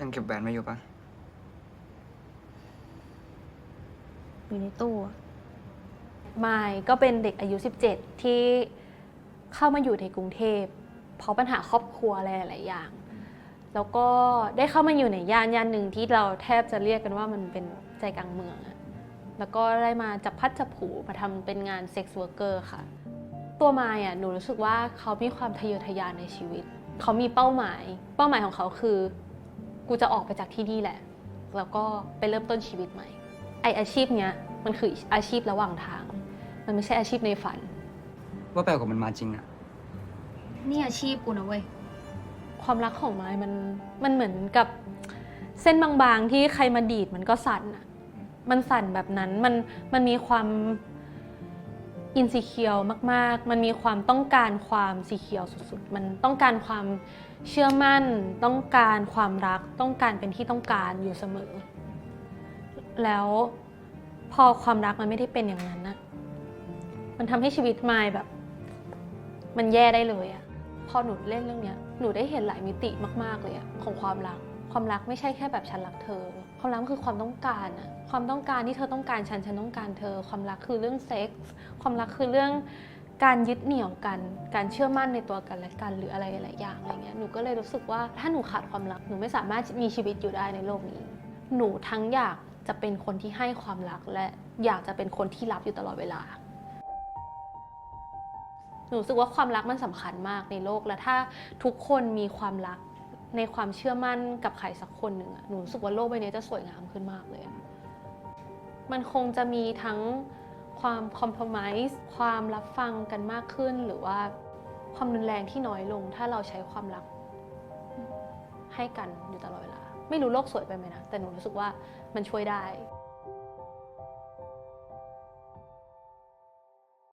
ยังเก็บแหวนไว้อยู่ปะอยู่ในตู้อะมายก็เป็นเด็กอายุ 17 ที่เข้ามาอยู่ในกรุงเทพเพราะปัญหาครอบครัวอะไรหลายอย่าง แล้วก็ได้เข้ามาอยู่ในย่านย่านหนึ่งที่เราแทบจะเรียกกันว่ามันเป็นใจกลางเมืองอะแล้วก็ได้มาจับพัดจับผูมาทำเป็นงานเซ็กซ์เวิร์กเกอร์ค่ะ ตัวมายอะหนูรู้สึกว่าเขามีความทะเยอทะยานในชีวิต เขามีเป้าหมาย เป้าหมายของเขาคือ กูจะออกไปจากที่นี่แหละ แล้วก็ไปเริ่มต้นชีวิตใหม่ ไออาชีพเนี้ยมันคืออาชีพระหว่างทาง มันไม่ใช่อาชีพในฝัน ว่าแปลกว่ามันมาจริงอะนี่อาชีพกูนะเว้ย ความรักของไม้มันมันเหมือนกับเส้นบางๆที่ใครมาดีดมันก็สั่นอะมันสั่นแบบนั้นมันมันมีความ อินซีเคียวมาก ๆ มันมีความต้องการความสีเขียวสุด ๆ มันต้องการความเชื่อมั่น ต้องการความรัก ต้องการเป็นที่ต้องการอยู่เสมอ แล้วพอความรักมันไม่ได้เป็นอย่างนั้นนะมันทำให้ชีวิตมายแบบ มันแย่ได้เลยอะพอหนูเล่นเรื่องเนี้ยหนูได้เห็นหลายมิติมาก ๆ เลยอะของความรัก ความรักไม่ใช่แค่แบบฉันรักเธอ ความรักมันคือความต้องการอะความต้องการที่เธอต้องการฉันฉันต้องการเธอ ความรักคือเรื่องเซ็กส์ความรักคือเรื่องการยึดเหนี่ยวกัน การเชื่อมั่นในตัวกันและกันหรืออะไรหลายอย่างอะไรเงี้ยหนูก็เลยรู้สึกว่าถ้าหนูขาดความรักหนูไม่สามารถมีชีวิตอยู่ได้ในโลกนี้ หนูทั้งอยากจะเป็นคนที่ให้ความรักและอยากจะเป็นคนที่รับอยู่ตลอดเวลาหนูรู้สึกว่าความรักมันสำคัญมากในโลกและถ้าทุกคนมีความรัก ในความเชื่อมั่นกับใครสักคนหนึ่งอะหนูรู้สึกว่าโลกใบนี้จะสวยงามขึ้นมากเลยอะมันคงจะมีทั้งความคอม p r o m i s e ความรับฟังกันมากขึ้น หรือว่าความรุนแรงที่น้อยลง ถ้าเราใช้ความรัก ให้กันอยู่ตลอดเวลา ไม่รู้โลกสวยไปไหมนะ แต่หนูรู้สึกว่ามันช่วยได้